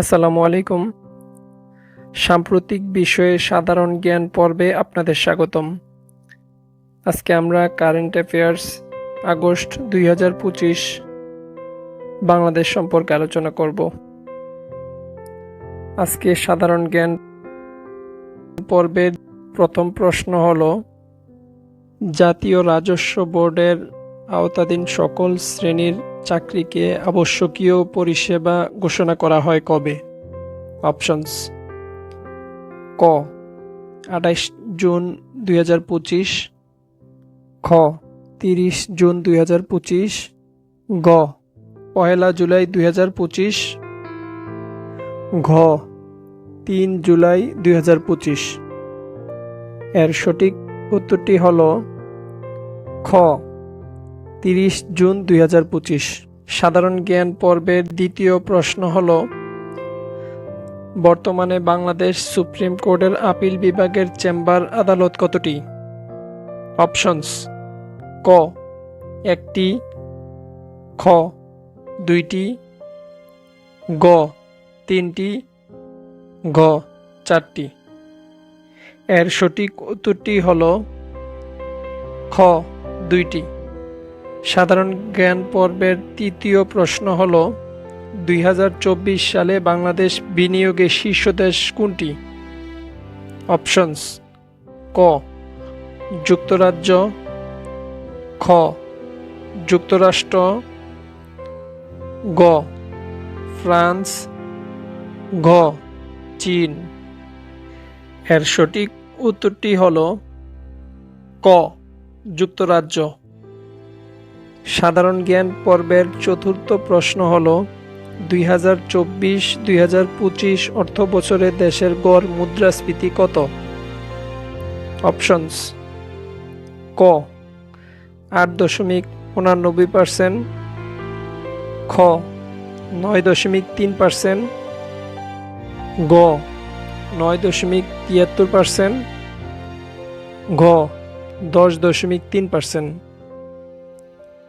আসসালামু আলাইকুম। সাম্প্রতিক বিষয়ে সাধারণ জ্ঞান পর্বে আপনাদের স্বাগতম। আজকে আমরা কারেন্ট অ্যাফেয়ার্স আগস্ট দুই হাজার পঁচিশ বাংলাদেশ সম্পর্কে আলোচনা করব। আজকে সাধারণ জ্ঞান পর্বের প্রথম প্রশ্ন হল, জাতীয় রাজস্ব বোর্ডের আওতাধীন সকল শ্রেণির চাকরিকে আবশ্যকীয় পরিষেবা ঘোষণা করা হয় কবে? অপশনস ক আঠাইশ জুন দুই হাজার পঁচিশ, খ, তিরিশ জুন দুই হাজার পঁচিশ, গ, পহেলা জুলাই দুই হাজার পঁচিশ, ঘ, তিন জুলাই দুই হাজার পঁচিশ। এর সঠিক উত্তরটি হল খ তিরিশ জুন দুই হাজার পঁচিশ। সাধারণ জ্ঞান পর্বের দ্বিতীয় প্রশ্ন হল, বর্তমানে বাংলাদেশ সুপ্রিম কোর্টের আপিল বিভাগের চেম্বার আদালত কতটি? অপশনস, ক, একটি, খ, দুইটি, গ, তিনটি, ঘ, চারটি। এর সঠিক উত্তরটি হল, খ, দুইটি। সাধারণ জ্ঞান পর্বের তৃতীয় প্রশ্ন হল, দুই হাজার চব্বিশ সালে বাংলাদেশ বিনিয়োগে শীর্ষ দেশ কোনটি? অপশনস, ক, যুক্তরাজ্য, খ, যুক্তরাষ্ট্র, গ, ফ্রান্স, ঘ, চীন। এর সঠিক উত্তরটি হল, ক, যুক্তরাজ্য। সাধারণ জ্ঞান পর্বের চতুর্থ প্রশ্ন হল, দুই হাজার চব্বিশ দুই হাজার পঁচিশ অর্থ বছরে দেশের গড় মুদ্রাস্ফীতি কত? অপশনস, ক, আট দশমিক উনানব্বই পার্সেন্ট, খ, নয় দশমিক তিন পার্সেন্ট, গ, নয় দশমিক তিয়াত্তর পার্সেন্ট, ঘ, দশ দশমিক তিন পার্সেন্ট।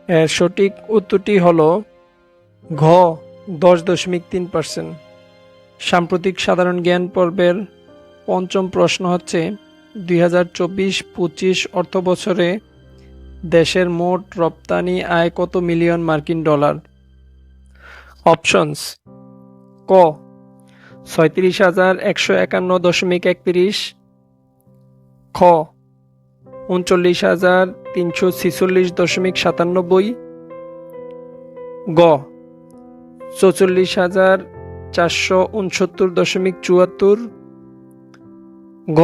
এর সঠিক উত্তরটি হল ঘ, দশ দশমিক তিন পার্সেন্ট। সাম্প্রতিক সাধারণ জ্ঞান পর্বের পঞ্চম প্রশ্ন হচ্ছে, দুই হাজার চব্বিশ পঁচিশ অর্থ বছরে দেশের মোট রপ্তানি আয় কত মিলিয়ন মার্কিন ডলার? অপশনস, ক, ছয়ত্রিশ হাজার একশো একান্ন দশমিক একত্রিশ, খ উনচল্লিশ হাজার তিনশো ছিচল্লিশ দশমিক সাতানব্বই। গ, চৌচল্লিশ হাজার চারশো উনসত্তর দশমিক চুয়াত্তর। ঘ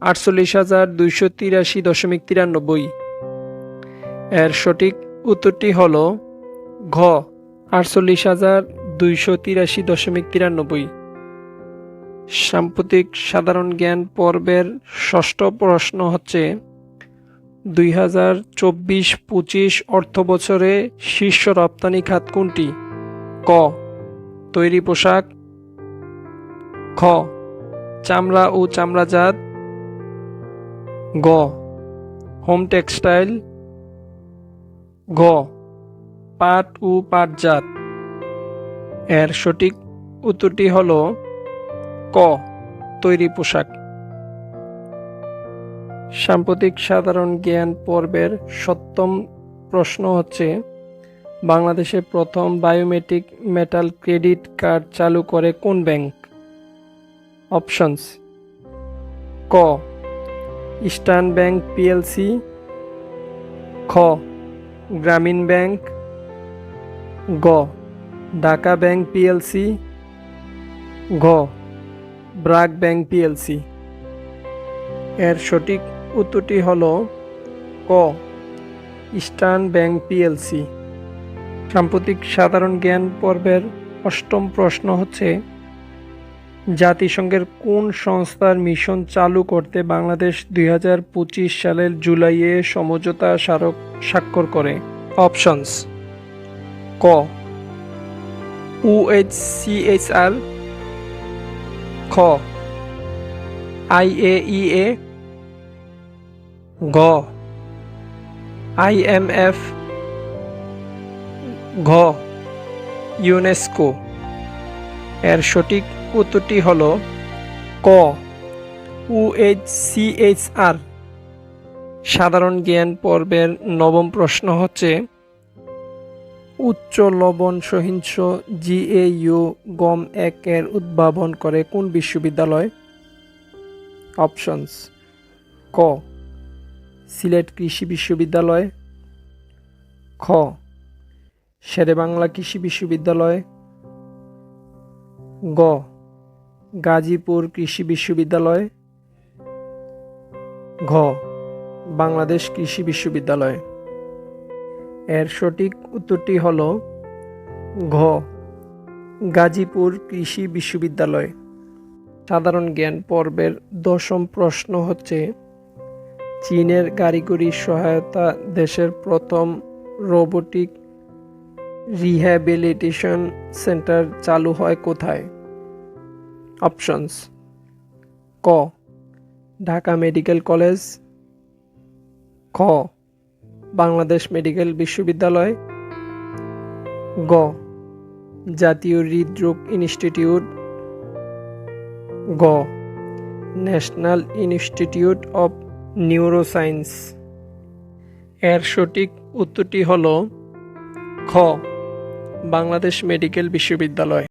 আটচল্লিশ হাজার দুইশো তিরাশি দশমিক তিরানব্বই। এর সঠিক উত্তরটি হল ঘ, আটচল্লিশ হাজার দুইশো তিরাশি দশমিক তিরানব্বই। সাম্প্রতিক সাধারণ জ্ঞান পর্বের ষষ্ঠ প্রশ্ন হচ্ছে, দুই হাজার চব্বিশ পঁচিশ অর্থ বছরে শীর্ষ রপ্তানি খাত কোনটি? ক, তৈরি পোশাক। খ, চামড়া ও চামড়াজাত। গ, হোম টেক্সটাইল। ঘ, পাট ও পাটজাত। এর সঠিক উত্তরটি হল ক, তৈরি পোশাক। সাম্প্রতিক সাধারণ জ্ঞান পর্বের সপ্তম প্রশ্ন হচ্ছে, বাংলাদেশে প্রথম বায়োমেট্রিক মেটাল ক্রেডিট কার্ড চালু করে কোন ব্যাংক? অপশনস, ক, ইস্টার্ন ব্যাংক পিএলসি, খ, গ্রামীণ ব্যাংক, গ, ঢাকা ব্যাংক পিএলসি, ঘ ব্রাক ব্যাংক পিএলসি। এর সঠিক উত্তরটি হল ক, ইস্টার্ন ব্যাংক পিএলসি। সাম্প্রতিক সাধারণ জ্ঞান পর্বের অষ্টম প্রশ্ন হচ্ছে, জাতিসংঘের কোন সংস্থার মিশন চালু করতে বাংলাদেশ দুই হাজার পঁচিশ সালের জুলাইয়ে সমঝোতা স্মারক স্বাক্ষর করে? অপশনস, ক ইউএইচসিএইচআর খ। আইএইএ গ। I M F. ঘ। ইউনেস্কো। এর সঠিক উত্তরটি হল ক। ইউএইচ সিএইচআর সাধারণ জ্ঞান পর্বের নবম প্রশ্ন হচ্ছে উচ্চ লবণ সহিংস জিএইউ গম একের উদ্ভাবন করে কোন বিশ্ববিদ্যালয়? অপশনস। ক। সিলেট কৃষি বিশ্ববিদ্যালয়। খ। শেরেবাংলা কৃষি বিশ্ববিদ্যালয়। গ। গাজীপুর কৃষি বিশ্ববিদ্যালয়। ঘ। বাংলাদেশ কৃষি বিশ্ববিদ্যালয়। এর সঠিক উত্তরটি হল ঘ, গাজীপুর কৃষি বিশ্ববিদ্যালয়। সাধারণ জ্ঞান পর্বের দশম প্রশ্ন হচ্ছে, চীনের কারিগরি সহায়তা দেশের প্রথম রোবোটিক রিহ্যাবিলিটেশন সেন্টার চালু হয় কোথায়? অপশনস, ক, ঢাকা মেডিকেল কলেজ, খ বাংলাদেশ মেডিকেল বিশ্ববিদ্যালয় গ, জাতীয় হৃদরোগ ইনস্টিটিউট গ, ন্যাশনাল ইনস্টিটিউট অফ নিউরোসায়েন্স এর সঠিক উত্তরটি হল খ, বাংলাদেশ মেডিকেল বিশ্ববিদ্যালয়।